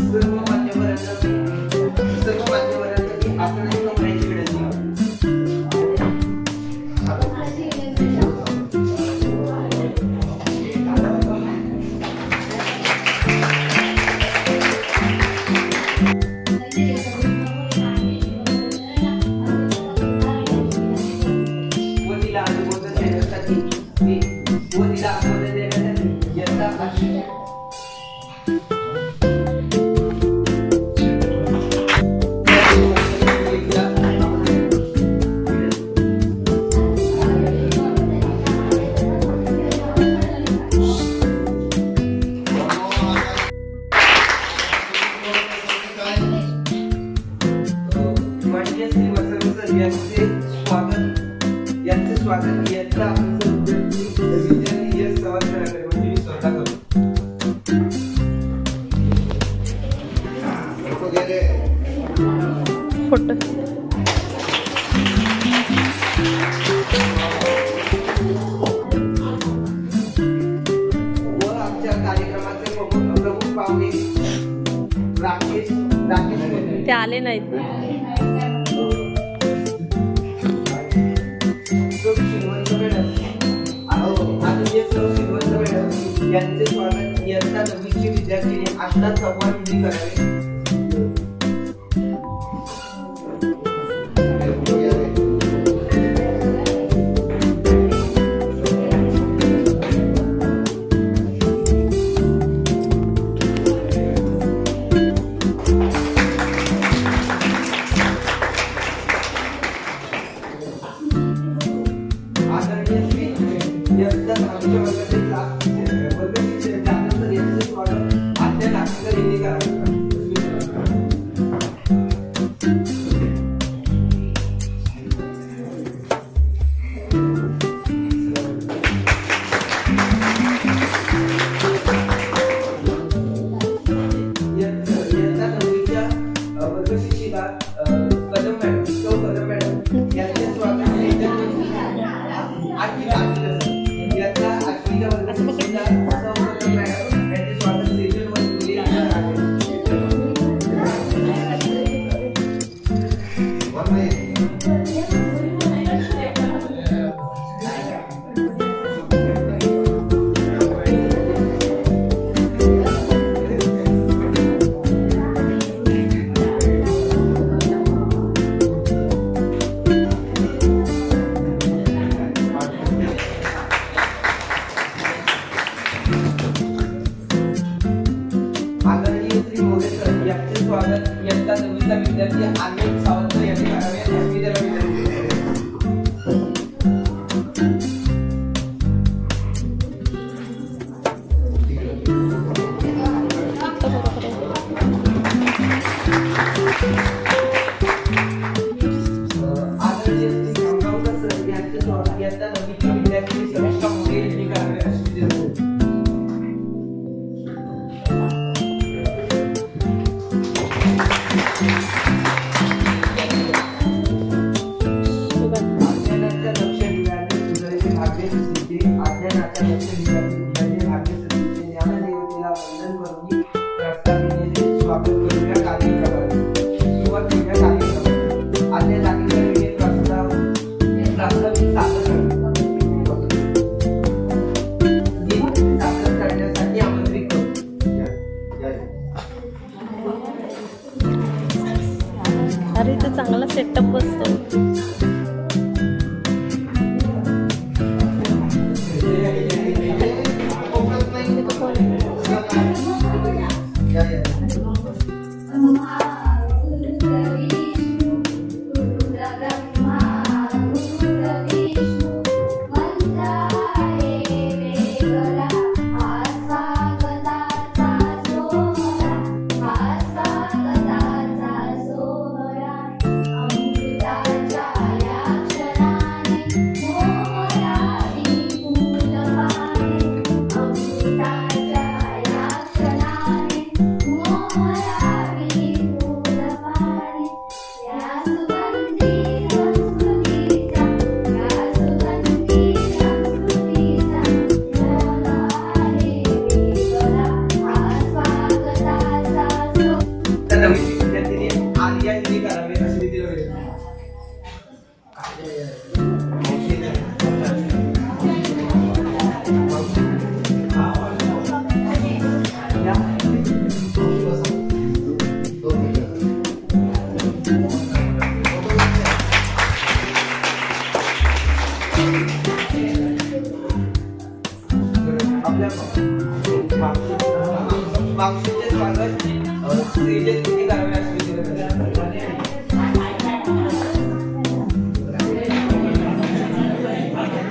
Deus. Photo. ते आले नाहीत. यांचे स्वागत इयत्ता नववीची विद्यार्थी आशा चव्हाण करावे? आदरणीय श्री यंदा आमच्या अरे इथं चांगला सेटअप बसतो Thank you.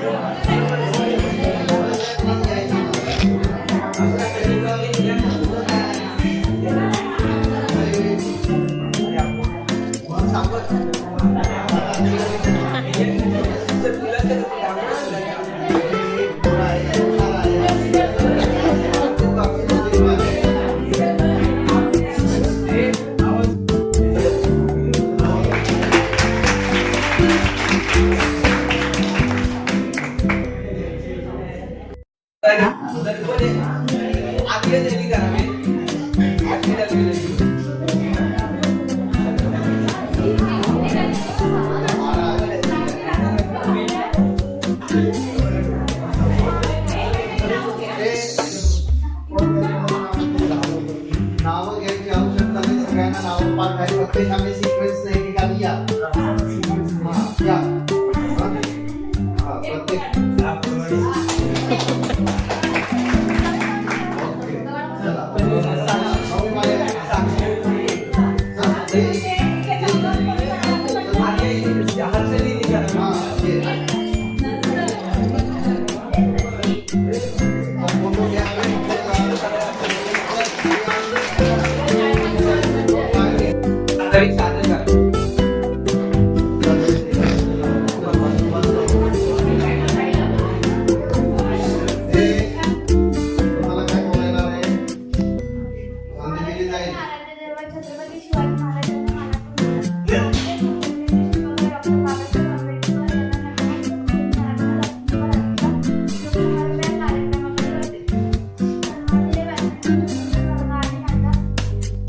Deus. Sorry.